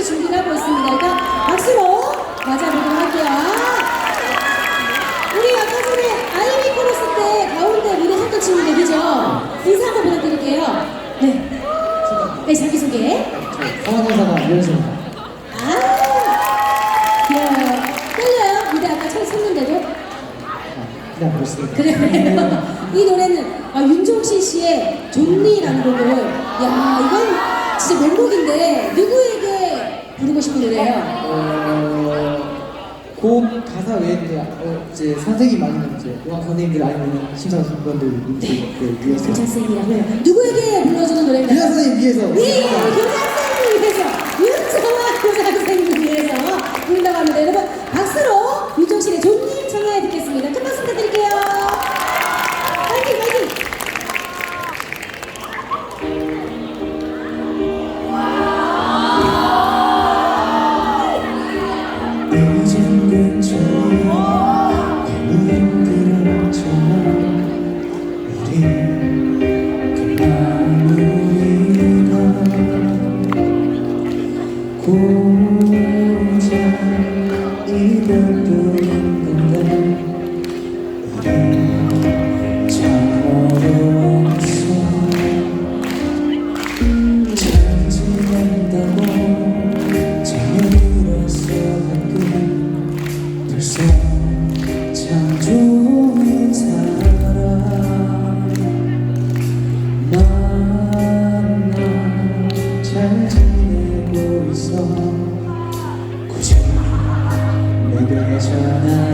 분들이 준비를 하고 있습니다. 일단 박수로 맞아보도록 할게요. 우리 아까 전에 아이비 코러스 때 가운데 무대 섰던 친구들 그죠? 인사 한번 부탁드릴게요. 네. 네, 자기소개. 성환영사가 이현수입니다. 아, 귀여워요. 떨려요? 무대 아까 처음 섰는데도? 그냥 그렇습니다. 그래요. 이 노래는 아, 윤종신 씨의 존니라는 곡을 야 이건 진짜 명곡인데 누구에게 부르고 싶은 노래예요? 어, 곡 가사 외에 어, 이제 선택이 많으면 이제 음악 선생님들 아니면 심사위원들 그 위해서 교장 선생님이라고요. 누구에게 불러주는 노래인가요? 교장 선생님 위해서 네, 교장 선생님 위해서 윤정아 교장 선생님 위해서 부른다고 합니다. 여러분 박수로 윤종신의 존니 청해 듣겠습니다. 큰 박수 부탁드릴게요.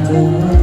전하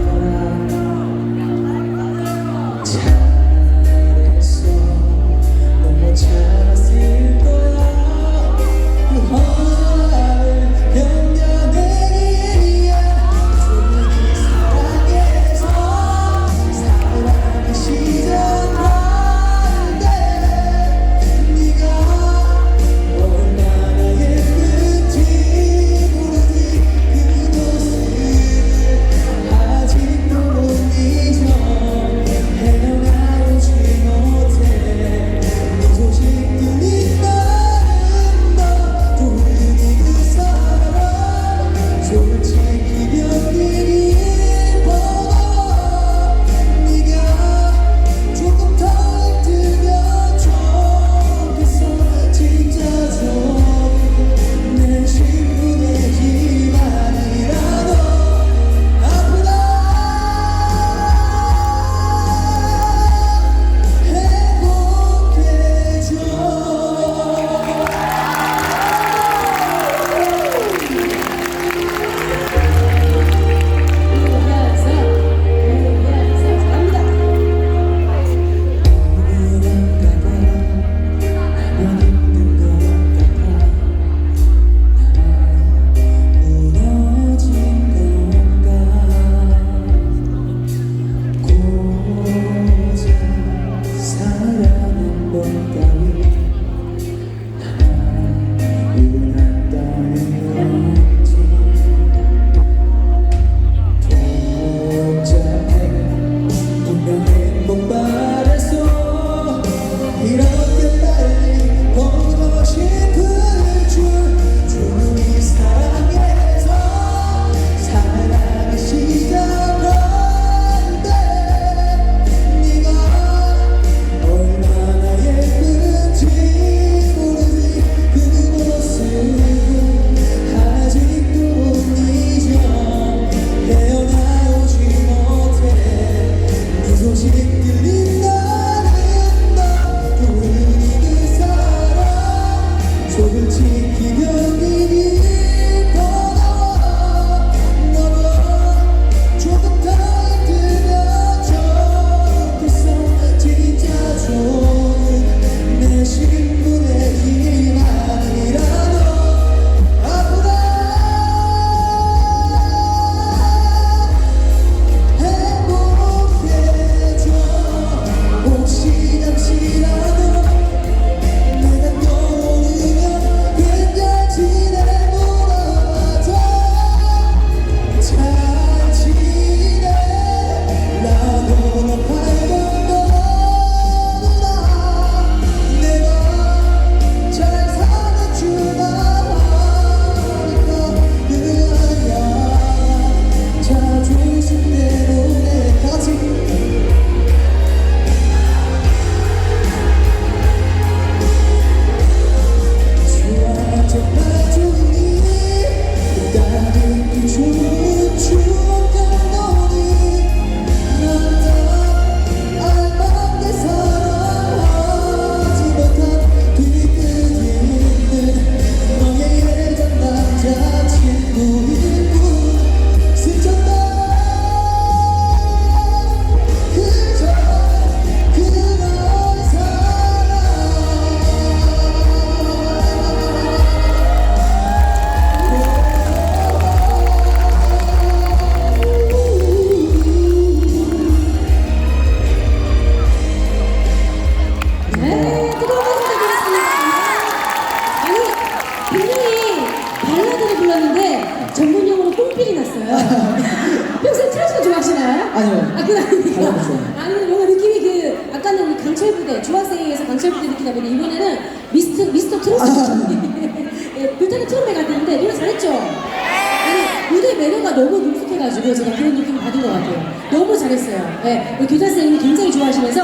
뽕필이 났어요. 평소에 트로트 좋아하시나요? 아니요. 아, 그건? 잘하고 있어요. 아니, 뭔가 느낌이 그, 아까는 우리 강철 부대, 중학생에서 강철 부대 느끼다 보니 이번에는 미스터, 미스터 트로트. 예, 불타는 트롯에 갔는데 노래 잘했죠? 아니, 무대 매너가 너무 능숙해가지고 제가 그런 느낌 받은 것 같아요. 너무 잘했어요. 예, 우리 교장 선생님이 굉장히 좋아하시면서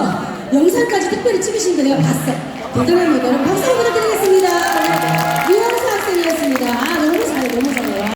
영상까지 특별히 찍으신 거 내가 봤어. 대단합니다. 여러분 박수 한번 부탁드리겠습니다. 유영수 학생이었습니다. 아, 너무